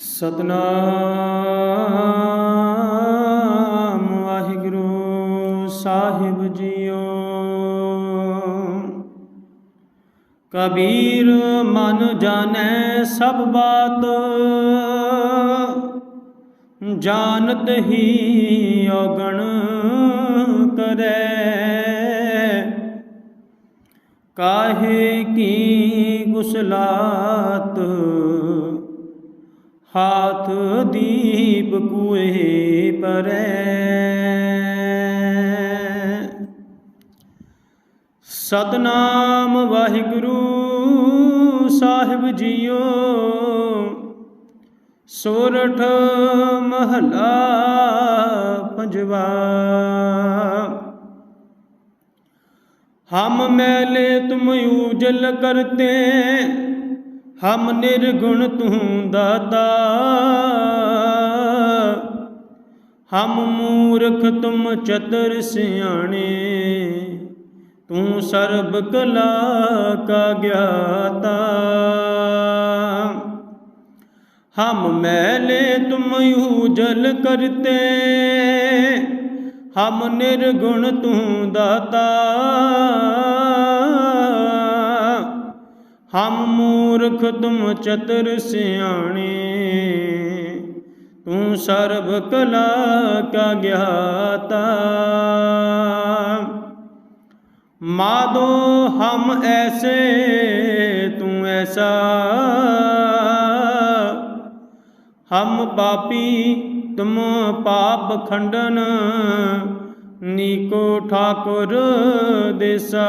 ਸਤਨਾਮ ਵਾਹਿਗੁਰੂ ਸਾਹਿਬ ਜੀਓ। ਕਬੀਰ ਮਨ ਜਾਣੈ ਸਭ ਬਾਤ, ਜਾਣਤ ਹੀ ਔਗਣ ਕਰੈ। ਕਾਹੇ ਕੀ ਗੁਸਲਾਤ ਹਾਥ ਦੀਪ ਕੁਏ ਪਰੈ। ਸਤਨਾਮ ਵਾਹਿਗੁਰੂ ਸਾਹਿਬ ਜੀਓ, ਸੋਰਠ ਮਹਲਾ ਪੰਜਵਾ। ਹਮ ਮੈਲੇ ਤੁਮ ਉਜਲ ਕਰਤੇ ਹਮ ਨਿਰਗੁਣ ਤੂੰ ਦਾਤਾ। ਹਮ ਮੂਰਖ ਤੁਮ ਚਤਰ ਸਿਆਣੇ। ਤੂੰ ਸਰਬ ਕਲਾ ਕਾ ਗਿਆਤਾ। ਹਮ ਮੈਲੇ ਤੁਮ ਯੂ ਜਲ ਕਰਤੇ। ਹਮ ਨਿਰਗੁਣ ਤੂੰ ਦਾਤਾ। ਹਮ ਮੂਰਖ ਤੁਮ ਚਤੁਰ ਸਿਆਣੇ, ਤੂੰ ਸਰਬ ਕਲਾ ਕਾ ਗਿਆਤਾ। ਮਾਦੋ ਹਮ ਐਸੇ, ਤੂੰ ਐਸਾ। ਹਮ ਪਾਪੀ ਤੁਮ ਪਾਪ ਖੰਡਨ, ਨੀਕੋ ਠਾਕੁਰ ਦੇਸਾ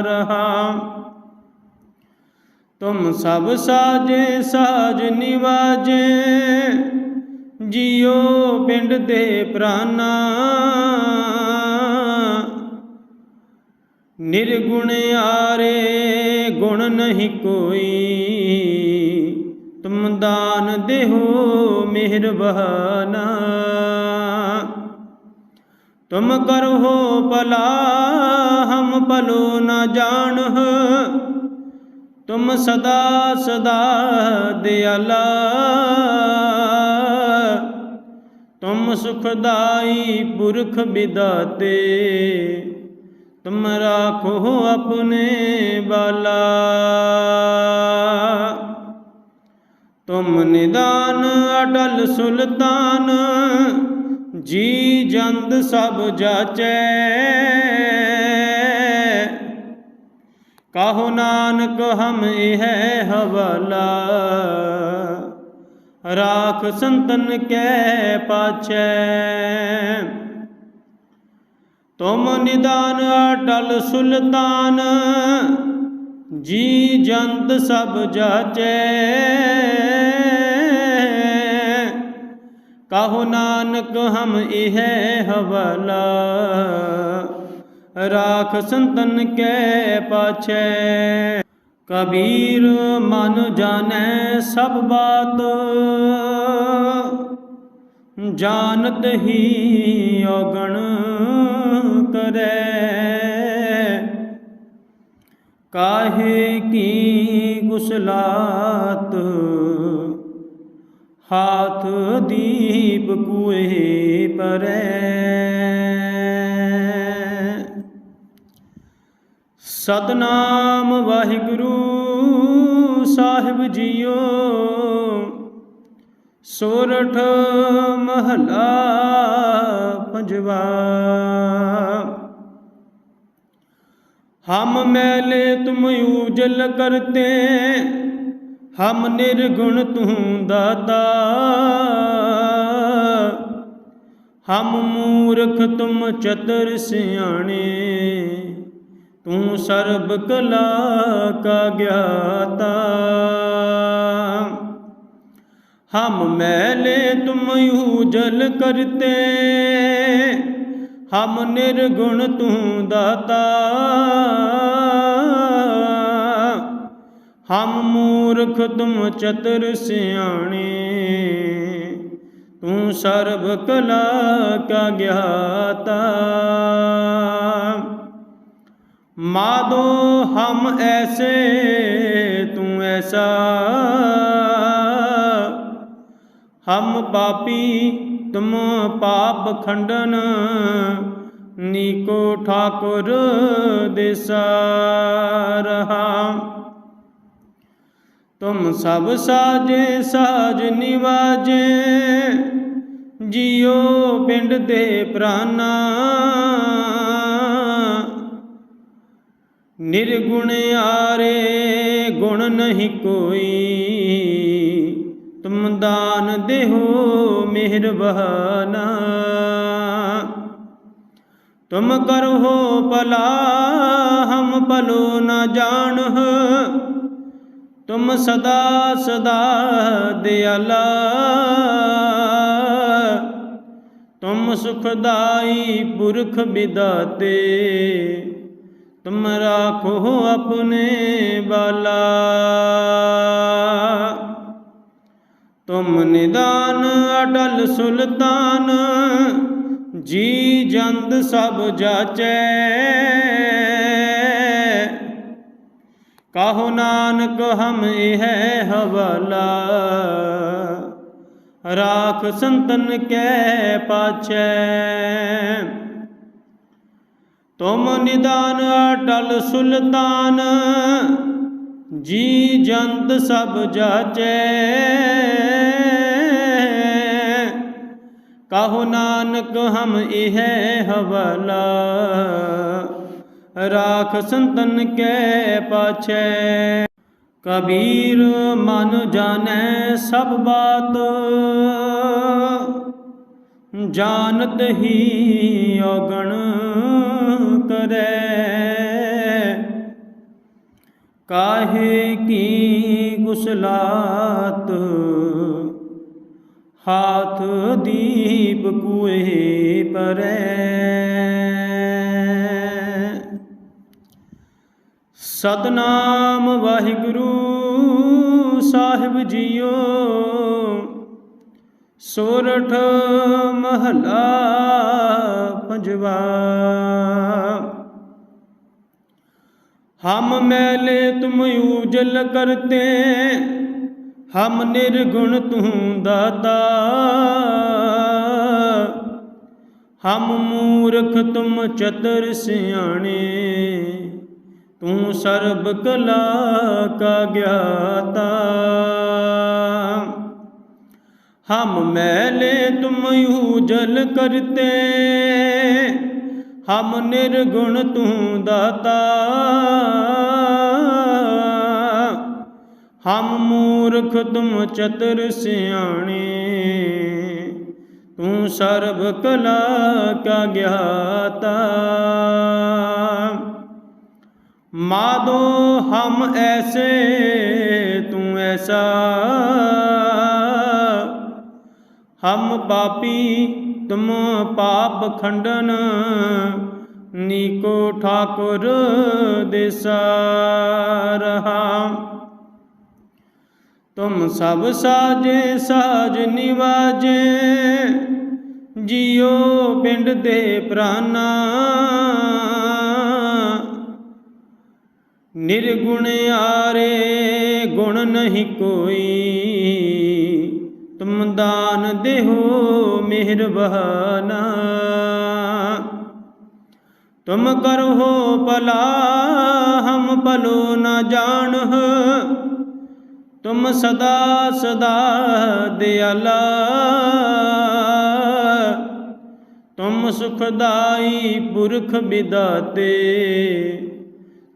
ਰਹਾ। ਤੁਮ ਸਭ ਸਾਜੇ ਸਾਜ ਨਿਵਾਜੇ ਜਿਉ ਪਿੰਡ ਦੇ ਪ੍ਰਾਨਾ ਨਿਰਗੁਣ ਆਰੇ ਗੁਣ ਨਹੀਂ ਕੋਈ ਤੁਮ ਦਾਨ ਦੇਹੋ ਮਿਹਰਬਾਨਾ ਤੁਮ ਕਰੋ ਭਲਾ ਹਮ ਭਲੋ ਨਾ ਜਾਣਹ ਤੁਮ ਸਦਾ ਸਦਾ ਦਿਆਲਾ। ਤੁਮ ਸੁਖਦਾਈ ਪੁਰਖ ਬਿਦਾਤੇ ਤੁਮ ਰਾਖੋ ਆਪਣੇ ਬਾਲਾ। ਤੁਮ ਨਿਦਾਨ ਅਟਲ ਸੁਲਤਾਨ। ਜੀ ਜੰਦ ਸਭ ਜਾਚੈ। ਕਹੋ ਨਾਨਕ ਹਮ ਇਹ ਹਵਾਲਾ? ਰਾਖ ਸੰਤਨ ਕੈ ਪਾਛੈ। ਤੁਮ ਨਿਦਾਨ ਅਟਲ ਸੁਲਤਾਨ, ਜੀ ਜੰਤ ਸਭ ਜਾਚੈ। ਕਹੋ ਨਾਨਕ ਹਮ ਇਹ ਹਵਾਲਾ? ਰਾਖ ਸੰਤਨ ਕੈ ਪਾਛੈ। ਕਬੀਰ ਮਨ ਜਾਣੈ ਸਭ ਬਾਤ। ਜਾਣਤ ਹੀ ਔਗਣ ਕਰੈ। ਕਾਹੇ ਕੀ ਗੁਸਲਾਤ? ਹਾਥ ਦੀਪ ਕੁਏ ਪਰੈ। ਸਤਨਾਮ ਵਾਹਿਗੁਰੂ ਸਾਹਿਬ ਜੀਓ। ਸੋਰਠ ਮਹਲਾ ਪੰਜਵਾ। ਹਮ ਮੈਲੇ ਤੁਮ ਉਜਲ ਕਰਤੇ, ਹਮ ਨਿਰਗੁਣ ਤੂੰ ਦਾਤਾ। ਹਮ ਮੂਰਖ ਤੁਮ ਚਤਰ ਸਿਆਣੇ ਤੂੰ ਸਰਬ ਕਲਾ ਕਾ ਗਿਆਤਾ। ਹਮ ਮੈਲੇ ਤੁਮ ਯੂ ਜਲ ਕਰਤੇ। ਹਮ ਨਿਰਗੁਣ ਤੂੰ ਦਾਤਾ। ਹਮ ਮੂਰਖ ਤੁਮ ਚਤਰ ਸਿਆਣੇ। ਤੂੰ ਸਰਬ ਕਲਾ ਕਾ ਮਾਦੋ ਹਮ ਐਸੇ, ਤੂੰ ਐਸਾ। ਹਮ ਪਾਪੀ ਤੁਮ ਪਾਪ ਖੰਡਨ, ਨੀਕੋ ਠਾਕੁਰ ਦਿਸਾ ਰਹਾ। ਤੁਮ ਸਭ ਸਾਜੇ, ਸਾਜ ਨਿਵਾਜੇ ਜਿਉ ਪਿੰਡ ਦੇ ਪ੍ਰਾਨਾ। ਨਿਰਗੁਣ ਆਰੇ ਗੁਣ ਨਹੀਂ ਕੋਈ। ਤੁਮ ਦਾਨ ਦੇਹੋ ਮਿਹਰਬਾਨਾ। ਤੁਮ ਕਰੋ ਭਲਾ, ਹਮ ਭਲੋ ਨਾ ਜਾਣਹ। ਤੁਮ ਸਦਾ ਸਦਾ ਦਿਆਲਾ। ਤੁਮ ਸੁਖਦਾਈ ਪੁਰਖ ਬਿਦਾਤੇ। ਤੁਮ ਰਾਖੋ ਆਪਣੇ ਬਾਲਾ। ਤੁਮ ਨਿਦਾਨ ਅਟਲ ਸੁਲਤਾਨ, ਜੀ ਜੰਦ ਸਭ ਜਾਚੈ। ਕਹੋ ਨਾਨਕ ਹਮ ਇਹ ਹਵਾਲਾ, ਰਾਖ ਸੰਤਨ ਕੈ ਪਾਛੈ। ਤੁਮ ਨਿਦਾਨ ਅਟਲ ਸੁਲਤਾਨ, ਜੀ ਜੰਤ ਸਭ ਜਾਚੈ। ਕਹੋ ਨਾਨਕ ਹਮ ਇਹ ਹਵਾਲਾ, ਰਾਖ ਸੰਤਨ ਕੈ ਪਾਛੈ। ਕਬੀਰ ਮਨ ਜਾਣੈ ਸਭ ਬਾਤ ਜਾਣਤ ਹੀ ਔਗਣ ਕਰੈ। ਕਾਹੇ ਕੀ ਗੁਸਲਾਤ? ਹਾਥ ਦੀਪ ਕੁਏ ਪਰੈ। ਸਤਨਾਮ ਵਾਹਿਗੁਰੂ ਸਾਹਿਬ ਜੀਓ। ਸੋਰਠ ਮਹਲਾ ਪੰਜਵਾ। ਹਮ ਮੈਲੇ ਤੁਮ ਉਜਲ ਕਰਤੇ, ਹਮ ਨਿਰਗੁਣ ਤੂੰ ਦਾਤਾ। ਹਮ ਮੂਰਖ ਤੁਮ ਚਤਰ ਸਿਆਣੇ, ਤੂੰ ਸਰਬ ਕਲਾ ਕਾ ਗਿਆਤਾ। ਹਮ ਮੈਲੇ ਤੁਮ ਉਜਲ ਕਰਤੇ, ਹਮ ਨਿਰਗੁਣ ਤੂੰ ਦਾਤਾ। ਹਮ ਮੂਰਖ ਤੁਮ ਚਤੁਰ ਸਿਆਣੇ, ਤੂੰ ਸਰਬ ਕਲਾ ਕਾ ਗਿਆਤਾ। ਮਾਦੋ ਹਮ ਐਸੇ, ਤੂੰ ਐਸਾ। ਹਮ ਪਾਪੀ ਤੁਮ ਪਾਪ ਖੰਡਨ, ਨੀਕੋ ਠਾਕੁਰ ਦਿਸਾ ਰਹਾ। ਤੁਮ ਸਭ ਸਾਜੇ, ਸਾਜ ਨਿਵਾਜੇ ਜਿਉ ਪਿੰਡ ਦੇ ਪ੍ਰਾਨਾ। ਨਿਰਗੁਣ ਆਰੇ ਗੁਣ ਨਹੀਂ ਕੋਈ ਦਾਨ ਦੇਹੋ ਮਿਹਰਬਾਨਾ। ਤੁਮ ਕਰੋ ਭਲਾ, ਹਮ ਭਲੋ ਨ ਜਾਣਹ। ਤੁਮ ਸਦਾ ਸਦਾ ਦਿਆਲਾ। ਤੁਮ ਸੁਖਦਾਈ ਪੁਰਖ ਬਿਦਾਤੇ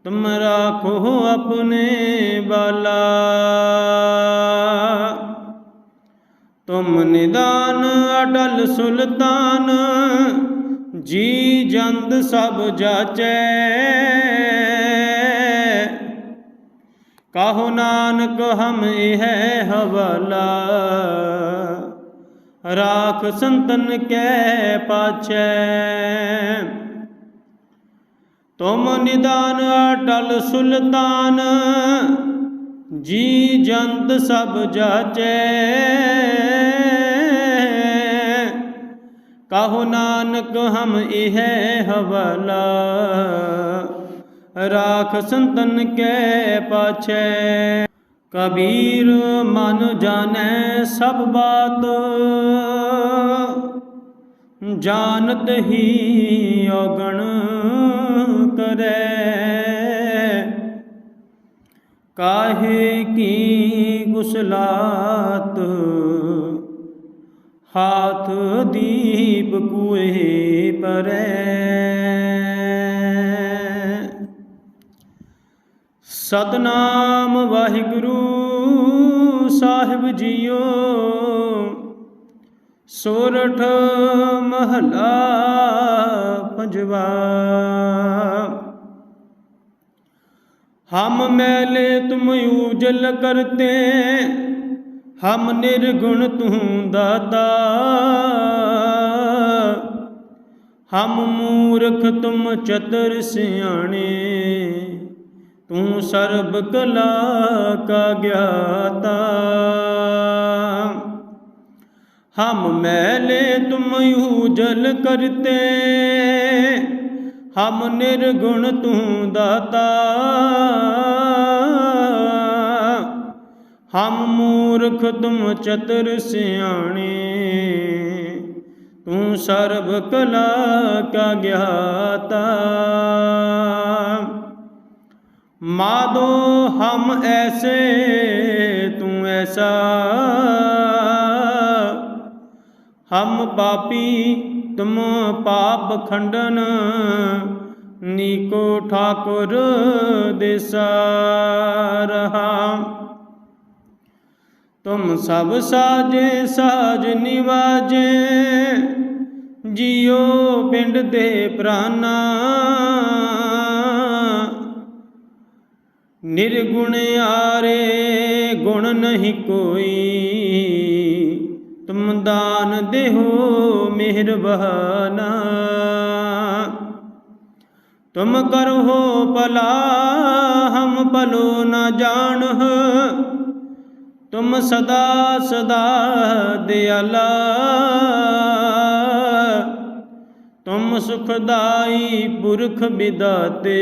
ਤੁਮ ਰਾਖੋ ਆਪਣੇ ਬਾਲਾ। ਤੁਮ ਨਿਦਾਨ ਅਟਲ ਸੁਲਤਾਨ, ਜੀ ਜੰਦ ਸਭ ਜਾਚੈ। ਕਹੋ ਨਾਨਕ ਹਮ ਇਹ ਹਵਾਲਾ, ਰਾਖ ਸੰਤਨ ਕੈ ਪਾਛੈ। ਤੁਮ ਨਿਦਾਨ ਅਟਲ ਸੁਲਤਾਨ, ਜੀ ਜੰਤ ਸਭ ਜਾਚੈ। ਕਹੋ ਨਾਨਕ ਹਮ ਇਹ ਹਵਾਲਾ? ਰਾਖ ਸੰਤਨ ਕੈ ਪਾਛੈ। ਕਬੀਰ ਮਨ ਜਾਣੈ ਸਭ ਬਾਤ। ਜਾਣਤ ਹੀ ਔਗਣ ਕਰੈ। ਕਾਹੇ ਕੀ ਗੁਸਲਾਤ? ਹਾਥ ਦੀਪ ਕੁਏ ਪਰੈ। ਸਤਨਾਮ ਵਾਹਿਗੁਰੂ ਸਾਹਿਬ ਜੀਓ, ਸੋਰਠ ਮਹਲਾ ਪੰਜਵਾ। ਹਮ ਮੈਲੇ ਤੁਮ ਉਜਲ ਕਰਤੇ ਹਮ ਨਿਰਗੁਣ ਤੂੰ ਦਾਤਾ। ਹਮ ਮੂਰਖ ਤੁਮ ਚਤਰ ਸਿਆਣੇ। ਤੂੰ ਸਰਬ ਕਲਾ ਕਾ ਗਿਆਤਾ। ਹਮ ਮੈਲੇ ਤੁਮ ਉਜਲ ਕਰਤੇ। ਹਮ ਨਿਰਗੁਣ ਤੂੰ ਦਾਤਾ। ਹਮ ਮੂਰਖ ਤੁਮ ਚਤਰ ਸਿਆਣੇ, ਤੂੰ ਸਰਬ ਕਲਾ ਕਾ ਗਿਆਤਾ। ਮਾਦੋ ਹਮ ਐਸੇ, ਤੂੰ ਐਸਾ। ਹਮ ਪਾਪੀ ਤੁਮ ਪਾਪ ਖੰਡਨ, ਨੀਕੋ ਠਾਕੁਰ ਦੇਸਾ ਰਹਾ। ਤੁਮ ਸਭ ਸਾਜੇ ਸਾਜ ਨਿਵਾਜੇ ਜਿਉ ਪਿੰਡ ਦੇ ਪ੍ਰਾਨਾ ਨਿਰਗੁਣ ਆਰੇ ਗੁਣ ਨਹੀਂ ਕੋਈ ਤੁਮ ਦਾਨ ਦੇਹੋ ਮਿਹਰਬਾਨਾ ਤੁਮ ਕਰੋ ਭਲਾ ਹਮ ਭਲੋ ਨਾ ਜਾਣਹ ਤੁਮ ਸਦਾ ਸਦਾ ਦਿਆਲਾ। ਤੁਮ ਸੁਖਦਾਈ ਪੁਰਖ ਬਿਦਾਤੇ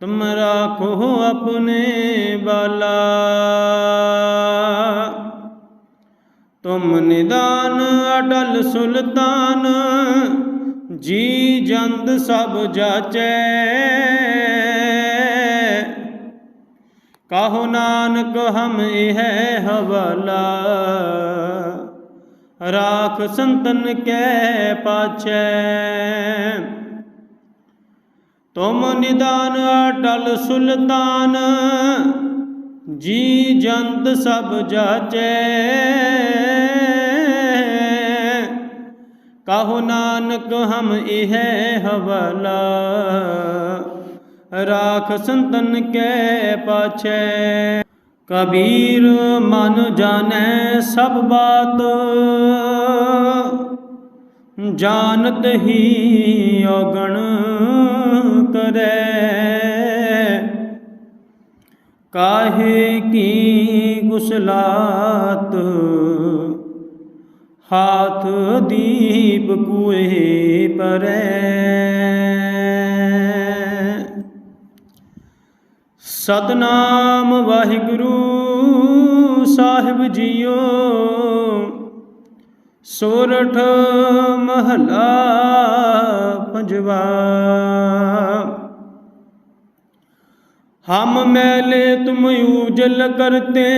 ਤੁਮ ਰਾਖੋ ਆਪਣੇ ਬਾਲਾ। ਤੁਮ ਨਿਦਾਨ ਅਟਲ ਸੁਲਤਾਨ, ਜੀ ਜੰਦ ਸਭ ਜਾਚੈ। ਕਹੋ ਨਾਨਕ ਹਮ ਇਹ ਹਵਾਲਾ? ਰਾਖ ਸੰਤਨ ਕੈ ਪਾਛੈ। ਤੁਮ ਨਿਦਾਨ ਅਟਲ ਸੁਲਤਾਨ, ਜੀ ਜੰਤ ਸਭ ਜਾਚੈ। ਕਹੋ ਨਾਨਕ ਹਮ ਇਹ ਹਵਾਲਾ? ਰਾਖ ਸੰਤਨ ਕੈ ਪਾਛੈ। ਕਬੀਰ ਮਨ ਜਾਣੈ ਸਭ ਬਾਤ। ਜਾਣਤ ਹੀ ਔਗਣ ਕਰੈ। ਕਾਹੇ ਕੀ ਗੁਸਲਾਤ? ਹਾਥ ਦੀਪ ਕੁਏ ਪਰੈ। ਸਤਨਾਮ ਵਾਹਿਗੁਰੂ ਸਾਹਿਬ ਜੀਓ। ਸੋਰਠ ਮਹਲਾ ਪੰਜਵਾ। ਹਮ ਮੈਲੇ ਤੁਮ ਉਜਲ ਕਰਤੇ,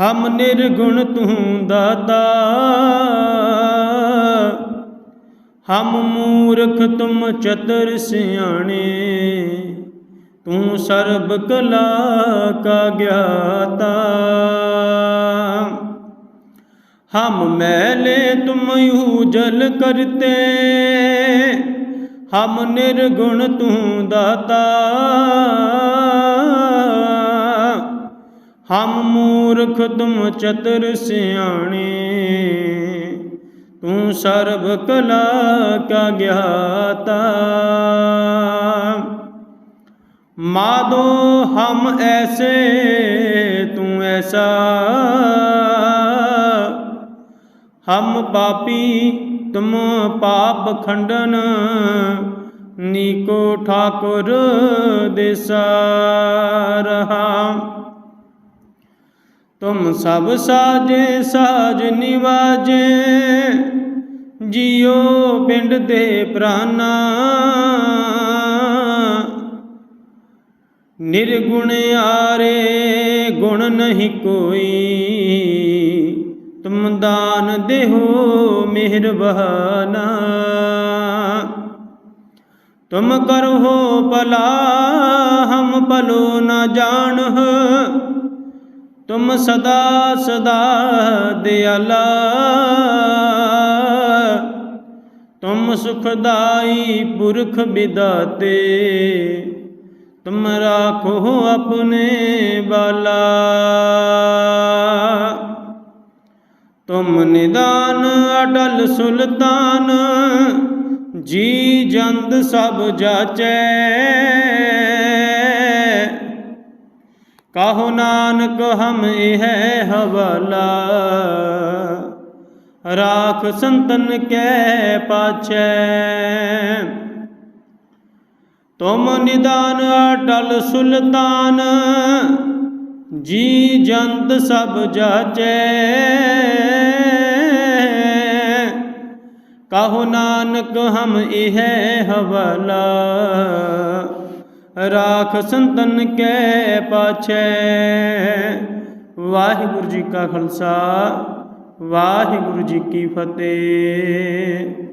ਹਮ ਨਿਰਗੁਣ ਤੂੰ ਦਾਤਾ। ਹਮ ਮੂਰਖ ਤੁਮ ਚਤਰ ਸਿਆਣੇ ਤੂੰ ਸਰਬ ਕਲਾ ਕਾ ਗਿਆਤਾ। ਹਮ ਮੈਲੇ ਤੁਮ ਉਜਲ ਕਰਤੇ। ਹਮ ਨਿਰਗੁਣ ਤੂੰ ਦਾਤਾ। ਹਮ ਮੂਰਖ ਤੁਮ ਚਤਰ ਸਿਆਣੇ। ਤੂੰ ਸਰਬ ਕਲਾ ਕਾ ਗਿਆਤਾ। ਮਾਦੋ ਹਮ ਐਸੇ, ਤੂੰ ਐਸਾ। ਹਮ ਪਾਪੀ ਤੁਮ ਪਾਪ ਖੰਡਨ, ਨੀਕੋ ਠਾਕੁਰ ਦੇਸਾ ਰਹਾ। ਤੁਮ ਸਭ ਸਾਜੇ, ਸਾਜ ਨਿਵਾਜੇ ਜਿਉ ਪਿੰਡ ਦੇ ਪ੍ਰਾਨਾ। ਨਿਰਗੁਣ ਆਰੇ ਗੁਣ ਨਹੀਂ ਕੋਈ। ਤੁਮ ਦਾਨ ਦੇਹੋ ਮਿਹਰਬਾਨਾ। ਤੁਮ ਕਰੋ ਭਲਾ, ਹਮ ਭਲੋ ਨਾ ਜਾਣਹ। ਤੁਮ ਸਦਾ ਸਦਾ ਦਿਆਲਾ। ਤੁਮ ਸੁਖਦਾਈ ਪੁਰਖ ਬਿਦਾਤੇ ਤੁਮ ਰਾਖੋ ਆਪਣੇ ਬਾਲਾ। ਤੁਮ ਨਿਦਾਨ ਅਟਲ ਸੁਲਤਾਨ, ਜੀ ਜੰਦ ਸਭ ਜਾਚੈ। ਕਹੋ ਨਾਨਕ ਹਮ ਇਹ ਹਵਾਲਾ, ਰਾਖ ਸੰਤਨ ਕੈ ਪਾਛੈ। ਤੁਮ ਨਿਦਾਨ ਅਟਲ ਸੁਲਤਾਨ, ਜੀ ਜੰਤ ਸਭ ਜਾਚੈ। ਕਹੋ ਨਾਨਕ ਹਮ ਇਹ ਹਵਾਲਾ, ਰਾਖ ਸੰਤਨ ਕੈ ਪਾਛੈ। ਵਾਹਿਗੁਰੂ ਜੀ ਕਾ ਖਾਲਸਾ, ਵਾਹਿਗੁਰੂ ਜੀ ਕੀ ਫਤਿਹ।